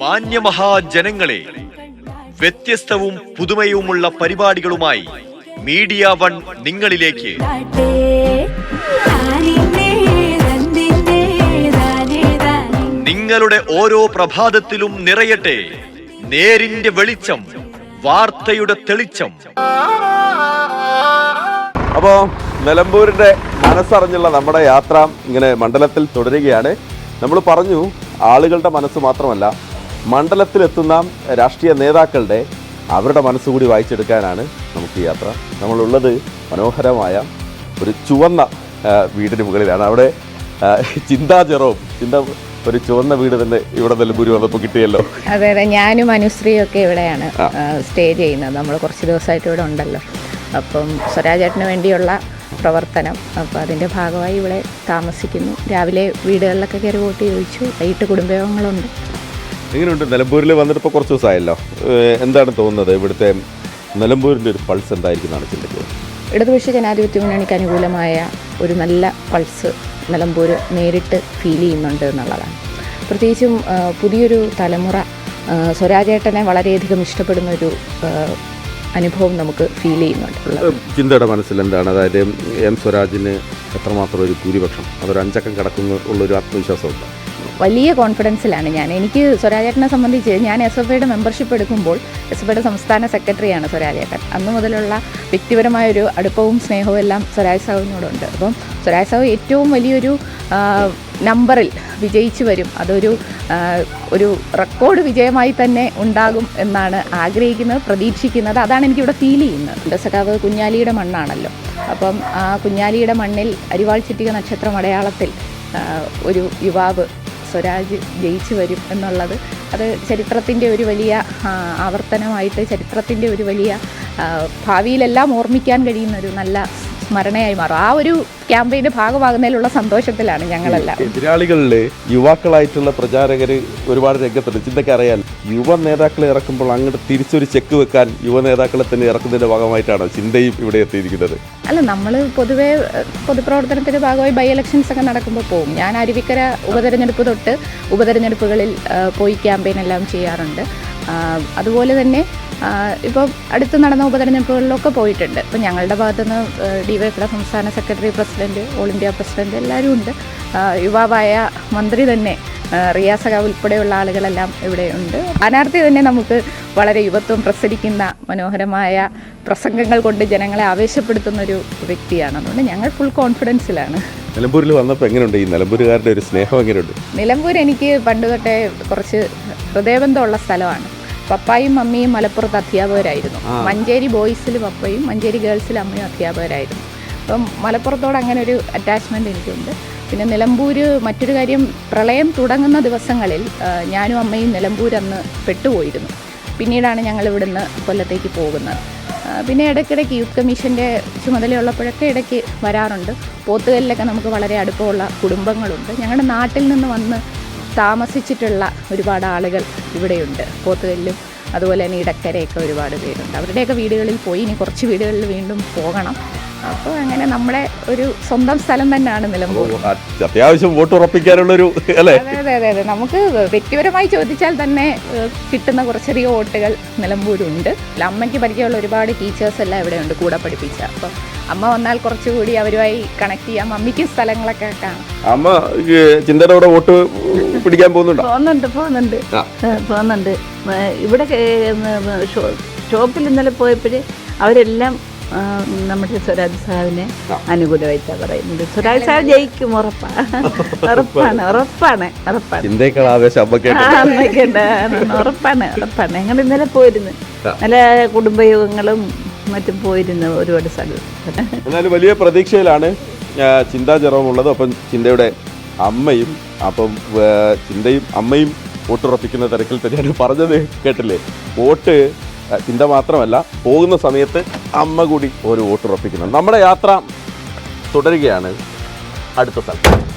മാന്യമഹാജനങ്ങളെ വ്യത്യസ്തവും പുതുമയുമുള്ള പരിപാടികളുമായി media one നിങ്ങളിലേക്ക്. നിങ്ങളുടെ ഓരോ പ്രഭാതത്തിലും നിറയട്ടെ നേരിന്റെ വെളിച്ചം വാർത്തയുടെ തെളിച്ചം. അപ്പോൾ നിലമ്പൂരിന്റെ മനസ്സറിഞ്ഞുള്ള നമ്മുടെ യാത്ര ഇങ്ങനെ മണ്ഡലത്തിൽ തുടരുകയാണ്. നമ്മൾ പറഞ്ഞു ആളുകളുടെ മനസ്സ് മാത്രമല്ല മണ്ഡലത്തിലെത്തുന്ന രാഷ്ട്രീയ നേതാക്കളുടെ അവരുടെ മനസ്സുകൂടി വായിച്ചെടുക്കാനാണ് നമുക്ക് യാത്ര. നമ്മളുള്ളത് മനോഹരമായ ഒരു ചുവന്ന വീടിന് മുകളിലാണ്. അവിടെ ചിന്താ ജെറോം ചിന്ത ഒരു ചുവന്ന വീട് തന്നെ ഇവിടെ നെല്ലുപൂരി വന്നപ്പോൾ കിട്ടിയല്ലോ. അതെ അതെ. ഞാനും അനുശ്രീയും ഒക്കെ ഇവിടെയാണ് സ്റ്റേ ചെയ്യുന്നത്. നമ്മൾ കുറച്ച് ദിവസമായിട്ട് ഇവിടെ ഉണ്ടല്ലോ. അപ്പം സ്വരാജേട്ടന് വേണ്ടിയുള്ള പ്രവർത്തനം. അപ്പോൾ അതിന്റെ ഭാഗമായി ഇവിടെ താമസിക്കുന്നു. രാവിലെ വീടുകളിലൊക്കെ കയറി വോട്ട് ചോദിച്ചു. വൈകിട്ട് കുടുംബയോഗങ്ങളുണ്ട്. എങ്ങനെയുണ്ട് നിലമ്പൂരിൽ വന്നിട്ട് ഇപ്പോൾ കുറച്ച് ദിവസമായല്ലോ. എന്താണ് തോന്നുന്നത് ഇവിടുത്തെ നിലമ്പൂരിന്റെ ഒരു പൾസ് എന്തായിരിക്കും എന്നാണ് ചിന്തിക്കുന്നത് ഇടതുപക്ഷ ജനാധിപത്യ മുന്നണിക്ക് അനുകൂലമായ ഒരു നല്ല പൾസ് നിലമ്പൂർ നേരിട്ട് ഫീൽ ചെയ്യുന്നുണ്ട് എന്നുള്ളതാണ്. പ്രത്യേകിച്ചും പുതിയൊരു തലമുറ സ്വരാജേട്ടനെ വളരെയധികം ഇഷ്ടപ്പെടുന്ന ഒരു അനുഭവം നമുക്ക് ഫീൽ ചെയ്യുന്നുണ്ട് ചിന്തയുടെ മനസ്സിൽ എന്താണ്? അതായത് എം സ്വരാജിന് എത്രമാത്രം ഒരു ഭൂരിപക്ഷം? അതൊരു അഞ്ചക്കം കടക്കുന്ന ഉള്ളൊരു ആത്മവിശ്വാസമുണ്ട്? വലിയ കോൺഫിഡൻസിലാണ് ഞാൻ. എനിക്ക് സ്വരാജേട്ടനെ സംബന്ധിച്ച് ഞാൻ എസ് എഫ് ഐയുടെ മെമ്പർഷിപ്പ് എടുക്കുമ്പോൾ എസ് എഫ് ഐയുടെ സംസ്ഥാന സെക്രട്ടറിയാണ് സ്വരാജേട്ടൻ. അന്ന് മുതലുള്ള വ്യക്തിപരമായ ഒരു അടുപ്പവും സ്നേഹവും എല്ലാം സ്വരാജ് സാഹുവിനോടുണ്ട് അപ്പം സ്വരാജ് സാഹു ഏറ്റവും വലിയൊരു നമ്പറിൽ വിജയിച്ചു വരും. അതൊരു ഒരു റെക്കോർഡ് വിജയമായി തന്നെ ഉണ്ടാകും എന്നാണ് ആഗ്രഹിക്കുന്നത് പ്രതീക്ഷിക്കുന്നത്. അതാണ് എനിക്കിവിടെ ഫീൽ ചെയ്യുന്നത്. സഖാവ് കുഞ്ഞാലിയുടെ മണ്ണാണല്ലോ. അപ്പം ആ കുഞ്ഞാലിയുടെ മണ്ണിൽ അരിവാൾ ചിറ്റിക നക്ഷത്രം അടയാളത്തിൽ ഒരു യുവാവ് സ്വരാജ് ജയിച്ചു വരും എന്നുള്ളത്. അത് ചരിത്രത്തിന്റെ ഒരു വലിയ ആവർത്തനമായിട്ട് ചരിത്രത്തിന്റെ ഒരു വലിയ ഭാവിയിലെല്ലാം ഓർമ്മിക്കാൻ കഴിയുന്ന ഒരു നല്ല സ്മരണയായി മാറും. ആ ഒരു ക്യാമ്പയിന്റെ ഭാഗമാകുന്നതിലുള്ള സന്തോഷത്തിലാണ് ഞങ്ങളെല്ലാം. എതിരാളികളിൽ യുവാക്കളായിട്ടുള്ള പ്രചാരകർ ഒരുപാട് രംഗത്തുണ്ട്. ചിന്തയ്ക്ക് അറിയാൻ യുവ നേതാക്കളെ ഇറക്കുമ്പോൾ അങ്ങോട്ട് തിരിച്ചൊരു ചെക്ക് വെക്കാൻ യുവ നേതാക്കളെ തന്നെ ഇറക്കുന്നതിന്റെ ഭാഗമായിട്ടാണ് ചിന്തയും ഇവിടെ എത്തിയിരിക്കുന്നത്? അല്ല നമ്മൾ പൊതുവേ പൊതുപ്രവർത്തനത്തിന്റെ ഭാഗമായി ബൈ ഇലക്ഷൻസ് ഒക്കെ നടക്കുമ്പോൾ പോകും ഞാൻ അരുവിക്കര ഉപതെരഞ്ഞെടുപ്പ് തൊട്ട് ഉപതെരഞ്ഞെടുപ്പുകളിൽ പോയി ക്യാമ്പയിൻ എല്ലാം ചെയ്യാറുണ്ട് അതുപോലെ തന്നെ ആ, ഇപ്പം അടുത്ത് നടന്ന ഉപതെരഞ്ഞെടുപ്പുകളിലൊക്കെ പോയിട്ടുണ്ട്. ഇപ്പം ഞങ്ങളുടെ ഭാഗത്തുനിന്ന് ഡി വൈ എഫിയുടെ സംസ്ഥാന secretary president all India president എല്ലാവരും ഉണ്ട്. യുവാവായ മന്ത്രി തന്നെ ആ, റിയാസ് സഖാവ് ഉൾപ്പെടെയുള്ള ആളുകളെല്ലാം ഇവിടെ ഉണ്ട്. സ്ഥാനാർത്ഥി തന്നെ നമുക്ക് വളരെ യുവത്വം പ്രസരിക്കുന്ന മനോഹരമായ പ്രസംഗങ്ങൾ കൊണ്ട് ജനങ്ങളെ ആവേശപ്പെടുത്തുന്ന ഒരു വ്യക്തിയാണ് അതുകൊണ്ട് ഞങ്ങൾ ഫുൾ കോൺഫിഡൻസിലാണ് നിലമ്പൂരിൽ വന്നപ്പോൾ എങ്ങനെയുണ്ട് ഈ നിലമ്പൂരുകാരുടെ ഒരു സ്നേഹം എങ്ങനെയുണ്ട് നിലമ്പൂർ എനിക്ക് പണ്ട് തൊട്ടേ കുറച്ച് ഹൃദയബന്ധമുള്ള സ്ഥലമാണ്. പപ്പായും മമ്മിയും മലപ്പുറത്ത് അധ്യാപകരായിരുന്നു. മഞ്ചേരി ബോയ്സിൽ പപ്പയും മഞ്ചേരി ഗേൾസിൽ അമ്മയും അധ്യാപകരായിരുന്നു. അപ്പം മലപ്പുറത്തോട് അങ്ങനെ ഒരു അറ്റാച്ച്മെന്റ് എനിക്കുണ്ട്. പിന്നെ നിലമ്പൂർ മറ്റൊരു കാര്യം പ്രളയം തുടങ്ങുന്ന ദിവസങ്ങളിൽ ഞാനും അമ്മയും നിലമ്പൂർ അന്ന് പെട്ടുപോയിരുന്നു. പിന്നീടാണ് ഞങ്ങൾ ഇവിടുന്ന് കൊല്ലത്തേക്ക് പോകുന്നത്. പിന്നെ ഇടയ്ക്കിടയ്ക്ക് യൂത്ത് കമ്മീഷന്റെ ചുമതലയുള്ളപ്പോഴൊക്കെ ഇടയ്ക്ക് വരാറുണ്ട്. പോത്തുകല്ലിലൊക്കെ നമുക്ക് വളരെ അടുപ്പമുള്ള കുടുംബങ്ങളുണ്ട്. ഞങ്ങളുടെ നാട്ടിൽ നിന്ന് വന്ന് താമസിച്ചിട്ടുള്ള ഒരുപാട് ആളുകൾ ഇവിടെയുണ്ട്. പോത്തുകല്ലും അതുപോലെ തന്നെ ഇടക്കരയൊക്കെ ഒരുപാട് പേരുണ്ട്. അവരുടെയൊക്കെ വീടുകളിൽ പോയി ഇനി കുറച്ച് വീടുകളിൽ വീണ്ടും പോകണം. അപ്പോൾ അങ്ങനെ നമ്മളെ ഒരു സ്വന്തം സ്ഥലം തന്നെയാണ് നിലമ്പൂർ. അത് അത്യാവശ്യം വോട്ട് ഉറപ്പിക്കാനുള്ളൊരു അല്ലേ? അതെ അതെ അതെ നമുക്ക് വ്യക്തിപരമായി ചോദിച്ചാൽ തന്നെ കിട്ടുന്ന കുറച്ചധികം വോട്ടുകൾ നിലമ്പൂരുണ്ട്. അല്ല, അമ്മയ്ക്ക് പരിചയമുള്ള ഒരുപാട് ടീച്ചേഴ്സ് എല്ലാം ഇവിടെ ഉണ്ട് കൂടെ പഠിപ്പിച്ച. അപ്പം അമ്മ വന്നാൽ കുറച്ചുകൂടി അവരുമായി കണക്ട് ചെയ്യാം. അമ്മയ്ക്ക് സ്ഥലങ്ങളൊക്കെ കാണാം. അമ്മ ചിന്തയുടെ വോട്ട് പിടിക്കാൻ പോകുന്നുണ്ടോ? പോകുന്നുണ്ട് പോകുന്നുണ്ട്. പോകുന്നുണ്ട്. ഇവിടെ ഷോപ്പിൽ ഇന്നലെ പോയപ്പോഴേ അവരെല്ലാം നമ്മുടെ സ്വരാജ് സാഹിബിനെ അനുകൂലമായിട്ടാണ് പറയുന്നത്. സ്വരാജ് സാഹിബ് ജയിക്കും ഉറപ്പാണ് ഉറപ്പാണ്. ഉറപ്പാണ് ഉറപ്പാണ്. ഉറപ്പാണ് ഉറപ്പാണ്. ഞങ്ങൾ ഇന്നലെ പോയിരുന്നു. നല്ല കുടുംബയോഗങ്ങളും മറ്റും പോയിരുന്നു ഒരുപാട് സ്ഥലം എന്നാലും വലിയ പ്രതീക്ഷയിലാണ് ചിന്താ ജെറോമുള്ളത് അപ്പം ചിന്തയുടെ അമ്മയും അപ്പം ചിന്തയും അമ്മയും വോട്ടുറപ്പിക്കുന്ന തിരക്കിൽ തന്നെയാണ് പറഞ്ഞത് കേട്ടില്ലേ? വോട്ട് ചിന്ത മാത്രമല്ല പോകുന്ന സമയത്ത് അമ്മ കൂടി ഒരു വോട്ട് വോട്ടുറപ്പിക്കുന്നുണ്ട് നമ്മുടെ യാത്ര തുടരുകയാണ്. അടുത്ത സ്ഥലത്ത്.